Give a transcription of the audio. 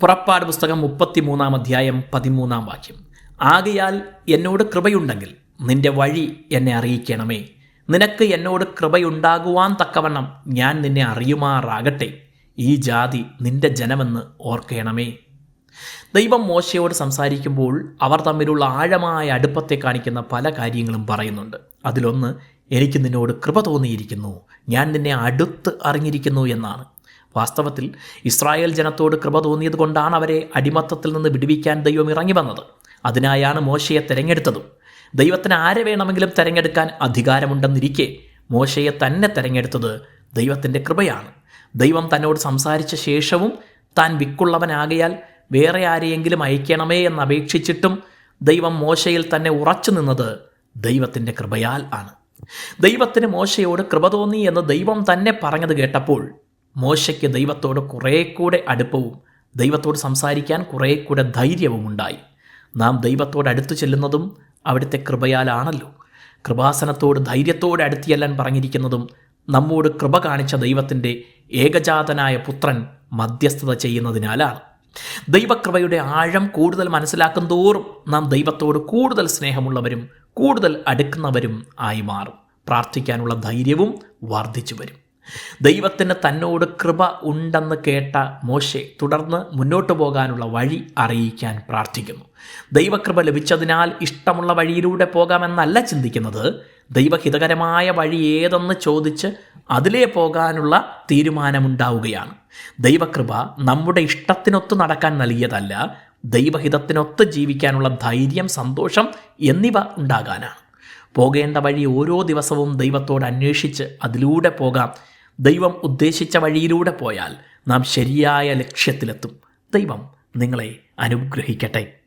പുറപ്പാട് പുസ്തകം മുപ്പത്തിമൂന്നാം അധ്യായം പതിമൂന്നാം വാക്യം. ആകയാൽ എന്നോട് കൃപയുണ്ടെങ്കിൽ നിന്റെ വഴി എന്നെ അറിയിക്കണമേ. നിനക്ക് എന്നോട് കൃപയുണ്ടാകുവാൻ തക്കവണ്ണം ഞാൻ നിന്നെ അറിയുമാറാകട്ടെ. ഈ ജാതി നിന്റെ ജനമെന്ന് ഓർക്കണമേ. ദൈവം മോശയോട് സംസാരിക്കുമ്പോൾ അവർ തമ്മിലുള്ള ആഴമായ അടുപ്പത്തെ കാണിക്കുന്ന പല കാര്യങ്ങളും പറയുന്നുണ്ട്. അതിലൊന്ന് എനിക്ക് നിന്നോട് കൃപ തോന്നിയിരിക്കുന്നു. ഞാൻ നിന്നെ അടുത്ത് അറിഞ്ഞിരിക്കുന്നു എന്നാണ്. വാസ്തവത്തിൽ ഇസ്രായേൽ ജനത്തോട് കൃപ തോന്നിയത് കൊണ്ടാണ് അവരെ അടിമത്തത്തിൽ നിന്ന് വിടുവിക്കാൻ ദൈവം ഇറങ്ങി വന്നത്. അതിനായാണ് മോശയെ തെരഞ്ഞെടുത്തതും. ദൈവത്തിന് ആരെ വേണമെങ്കിലും തിരഞ്ഞെടുക്കാൻ അധികാരമുണ്ടെന്നിരിക്കെ മോശയെ തന്നെ തിരഞ്ഞെടുത്തത് ദൈവത്തിന്റെ കൃപയാണ്. ദൈവം തന്നോട് സംസാരിച്ച ശേഷവും താൻ വിക്കുള്ളവനാകയാൽ വേറെ ആരെയെങ്കിലും അയക്കണമേ എന്ന് അപേക്ഷിച്ചിട്ടും ദൈവം മോശയിൽ തന്നെ ഉറച്ചു നിന്നത് ദൈവത്തിന്റെ കൃപയാൽ ആണ്. ദൈവത്തിന് മോശയോട് കൃപ തോന്നി എന്ന് ദൈവം തന്നെ പറഞ്ഞത് കേട്ടപ്പോൾ മോശയ്ക്ക് ദൈവത്തോട് കുറേ കൂടെ അടുപ്പവും ദൈവത്തോട് സംസാരിക്കാൻ കുറേ കൂടെ ധൈര്യവും ഉണ്ടായി. നാം ദൈവത്തോട് അടുത്തു ചെല്ലുന്നതും അവിടുത്തെ കൃപയാലാണല്ലോ. കൃപാസനത്തോട് ധൈര്യത്തോടെ അടുത്തിയെല്ലാൻ പറഞ്ഞിരിക്കുന്നതും നമ്മോട് കൃപ കാണിച്ച ദൈവത്തിന്റെ ഏകജാതനായ പുത്രൻ മധ്യസ്ഥത ചെയ്യുന്നതിനാലാണ്. ദൈവകൃപയുടെ ആഴം കൂടുതൽ മനസ്സിലാക്കും തോറും നാം ദൈവത്തോട് കൂടുതൽ സ്നേഹമുള്ളവരും കൂടുതൽ അടുക്കുന്നവരും ആയി മാറും. പ്രാർത്ഥിക്കാനുള്ള ധൈര്യവും വർദ്ധിച്ചു വരും. ദൈവത്തിന് തന്നോട് കൃപ ഉണ്ടെന്ന് കേട്ട മോശെ തുടർന്ന് മുന്നോട്ട് പോകാനുള്ള വഴി അറിയിക്കാൻ പ്രാർത്ഥിക്കുന്നു. ദൈവകൃപ ലഭിച്ചതിനാൽ ഇഷ്ടമുള്ള വഴിയിലൂടെ പോകാമെന്നല്ല ചിന്തിക്കുന്നത്. ദൈവഹിതകരമായ വഴി ഏതെന്ന് ചോദിച്ച് അതിലേ പോകാനുള്ള തീരുമാനമുണ്ടാവുകയാണ്. ദൈവകൃപ നമ്മുടെ ഇഷ്ടത്തിനൊത്ത് നടക്കാൻ നൽകിയതല്ല ദൈവഹിതത്തിനൊത്ത് ജീവിക്കാനുള്ള ധൈര്യം സന്തോഷം എന്നിവ ഉണ്ടാകാനാണ്. പോകേണ്ട വഴി ഓരോ ദിവസവും ദൈവത്തോട് അന്വേഷിച്ച് അതിലൂടെ പോകാം. ദൈവം ഉദ്ദേശിച്ച വഴിയിലൂടെ പോയാൽ നാം ശരിയായ ലക്ഷ്യത്തിലെത്തും. ദൈവം നിങ്ങളെ അനുഗ്രഹിക്കട്ടെ.